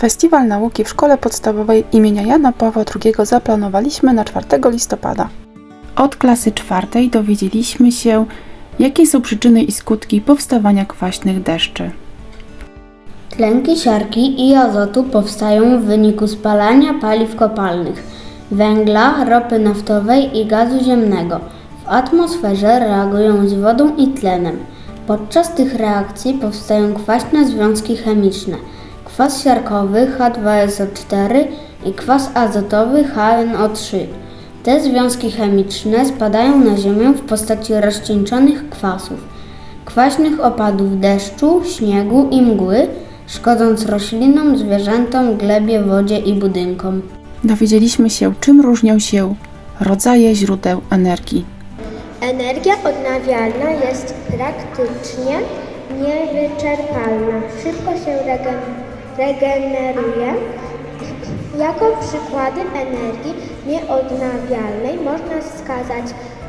Festiwal Nauki w Szkole Podstawowej imienia Jana Pawła II zaplanowaliśmy na 4 listopada. Od klasy czwartej dowiedzieliśmy się, jakie są przyczyny i skutki powstawania kwaśnych deszczy. Tlenki siarki i azotu powstają w wyniku spalania paliw kopalnych, węgla, ropy naftowej i gazu ziemnego. W atmosferze reagują z wodą i tlenem. Podczas tych reakcji powstają kwaśne związki chemiczne. Kwas siarkowy H2SO4 i kwas azotowy HNO3. Te związki chemiczne spadają na Ziemię w postaci rozcieńczonych kwasów, kwaśnych opadów deszczu, śniegu i mgły, szkodząc roślinom, zwierzętom, glebie, wodzie i budynkom. Dowiedzieliśmy się, czym różnią się rodzaje źródeł energii. Energia odnawialna jest praktycznie niewyczerpalna. Szybko się regen- regeneruje. Jako przykłady energii nieodnawialnej można wskazać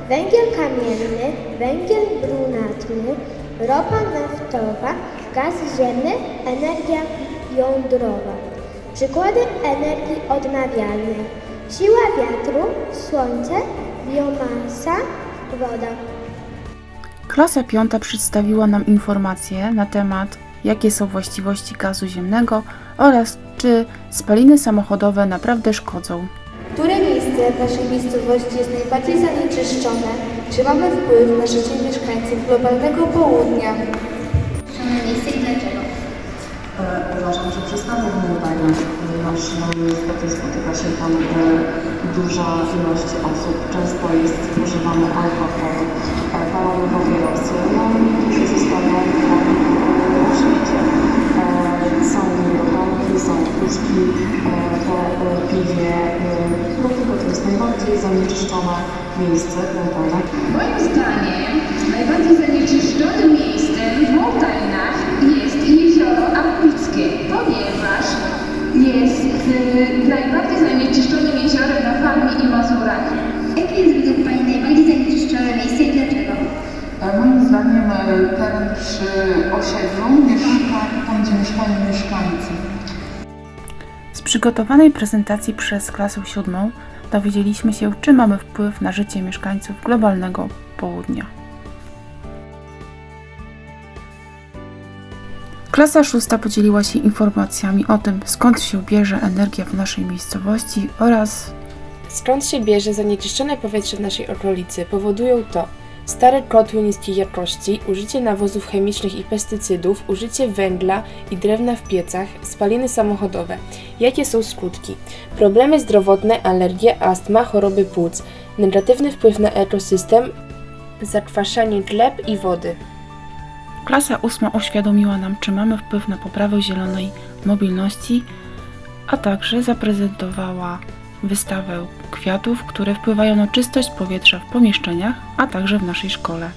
węgiel kamienny, węgiel brunatny, ropa naftowa, gaz ziemny, energia jądrowa. Przykłady energii odnawialnej. Siła wiatru, słońce, biomasa, woda. Klasa piąta przedstawiła nam informacje na temat, jakie są właściwości gazu ziemnego oraz czy spaliny samochodowe naprawdę szkodzą. Które miejsce w naszej miejscowości jest najbardziej zanieczyszczone? Czy mamy wpływ na życie mieszkańców globalnego południa? E, Uważam, że przez nawyk ponieważ no, niestety spotyka się tam e, duża ilość osób. Często jest spożywany alkohol, e, palone papierosy, no i którzy zostają w świecie. E, Są niedodomki, są puszki e, po e, piwie, e, dlatego to jest najbardziej zanieczyszczone miejsce globalne. Moim zdaniem najbardziej zanieczyszczonym miejscem w Mołtajnach jest jezioro Aplickie, ponieważ jest najbardziej zanieczyszczonym jeziorem na Warmii i Mazurach. Jakie jest według Pani najbardziej zanieczyszczone miejsce Moim zdaniem e, teren przy osiedlu, mieszka, tam gdzie mieszkają mieszkańcy. Z przygotowanej prezentacji przez klasę siódmą dowiedzieliśmy się, czy mamy wpływ na życie mieszkańców globalnego południa. Klasa szósta podzieliła się informacjami o tym, skąd się bierze energia w naszej miejscowości oraz Skąd się bierze zanieczyszczone powietrze w naszej okolicy? Powodują to stare kotły niskiej jakości, użycie nawozów chemicznych i pestycydów, użycie węgla i drewna w piecach, spaliny samochodowe. Jakie są skutki? Problemy zdrowotne, alergie, astma, choroby płuc, negatywny wpływ na ekosystem, zakwaszanie gleb i wody. Klasa ósma uświadomiła nam, czy mamy wpływ na poprawę zielonej mobilności, a także zaprezentowała wystawę kwiatów, które wpływają na czystość powietrza w pomieszczeniach, a także w naszej szkole.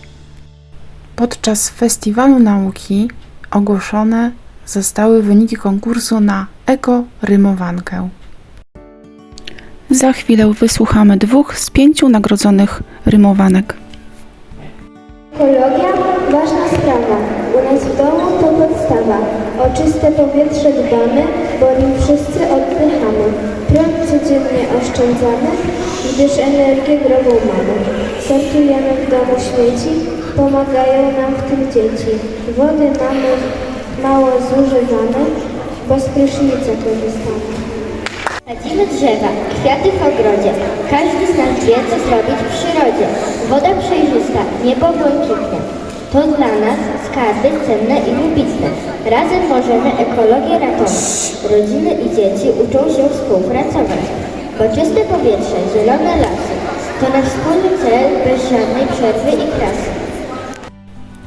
Podczas festiwalu nauki ogłoszone zostały wyniki konkursu na eko-rymowankę. Za chwilę wysłuchamy dwóch z pięciu nagrodzonych rymowanek. Ekologia ważna sprawa. U nas w domu podstawa. O czyste powietrze dbamy, bo nim wszyscy oddychamy. Prąd codziennie oszczędzamy, gdyż energię drogą mamy. Sortujemy w domu śmieci, pomagają nam w tym dzieci. Wody mamy mało zużywamy, bo z prysznica korzystamy. Sadzimy drzewa, kwiaty w ogrodzie. Każdy z nas wie, co zrobić w przyrodzie. Woda przejrzysta, niebo błękitne. To dla nas skarby cenne i wybitne. Razem możemy ekologię ratować. Rodziny i dzieci uczą się współpracować. Bo czyste powietrze, zielone lasy to nasz wspólny cel bez żadnej przerwy i krasy.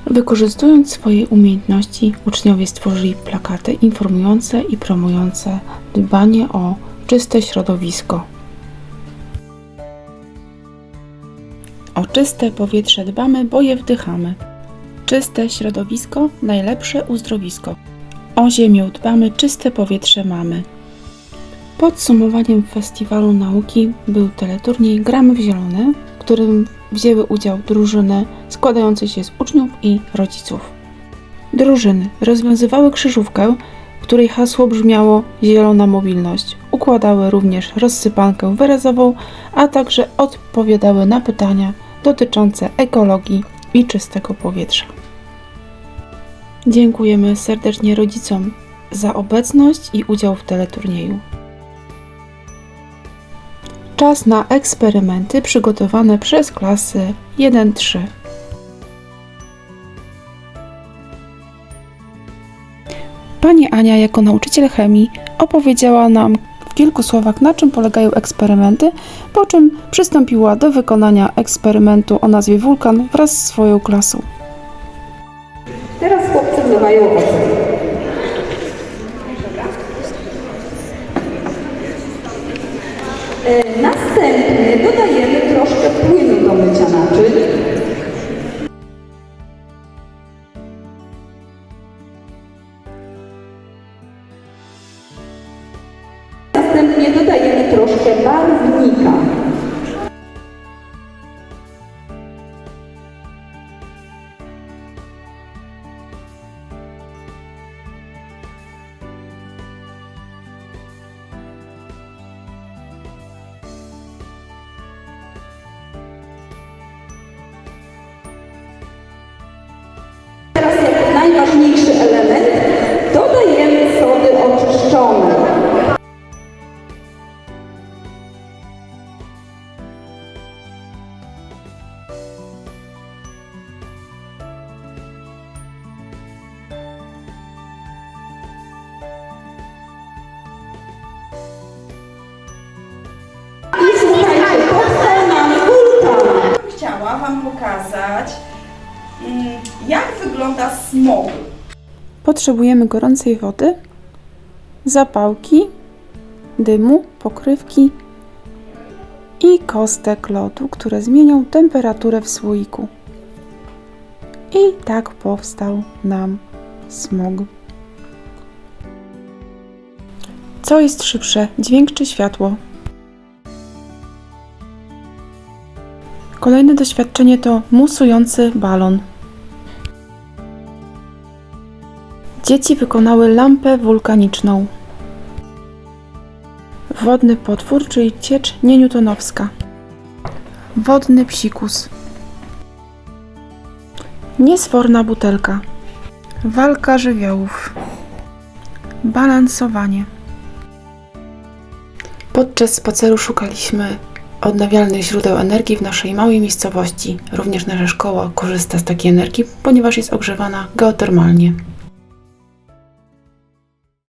Wykorzystując swoje umiejętności, uczniowie stworzyli plakaty informujące i promujące dbanie o czyste środowisko. O czyste powietrze dbamy, bo je wdychamy. Czyste środowisko najlepsze uzdrowisko. O ziemię dbamy, czyste powietrze mamy. Podsumowaniem festiwalu nauki był teleturniej Gramy w Zielone, w którym wzięły udział drużyny składające się z uczniów i rodziców. Drużyny rozwiązywały krzyżówkę, której hasło brzmiało Zielona Mobilność. Układały również rozsypankę wyrazową, a także odpowiadały na pytania dotyczące ekologii i czystego powietrza. Dziękujemy serdecznie rodzicom za obecność i udział w teleturnieju. Czas na eksperymenty przygotowane przez klasy 1-3. Pani Ania, jako nauczyciel chemii, opowiedziała nam kilku słowach, na czym polegają eksperymenty, po czym przystąpiła do wykonania eksperymentu o nazwie Wulkan wraz z swoją klasą. Teraz chłopcy wlewają. E, Następnie dodajemy troszkę barwnika. Teraz najważniejszy element Wam pokazać, mm, jak wygląda smog. Potrzebujemy gorącej wody, zapałki, dymu, pokrywki i kostek lodu, które zmienią temperaturę w słoiku. I tak powstał nam smog. Co jest szybsze, dźwięk czy światło? Kolejne doświadczenie to musujący balon. Dzieci wykonały lampę wulkaniczną. Wodny potwór, czyli ciecz nieniutonowska. Wodny psikus. Niesforna butelka. Walka żywiołów. Balansowanie. Podczas spaceru szukaliśmy odnawialnych źródeł energii w naszej małej miejscowości. Również nasza szkoła korzysta z takiej energii, ponieważ jest ogrzewana geotermalnie.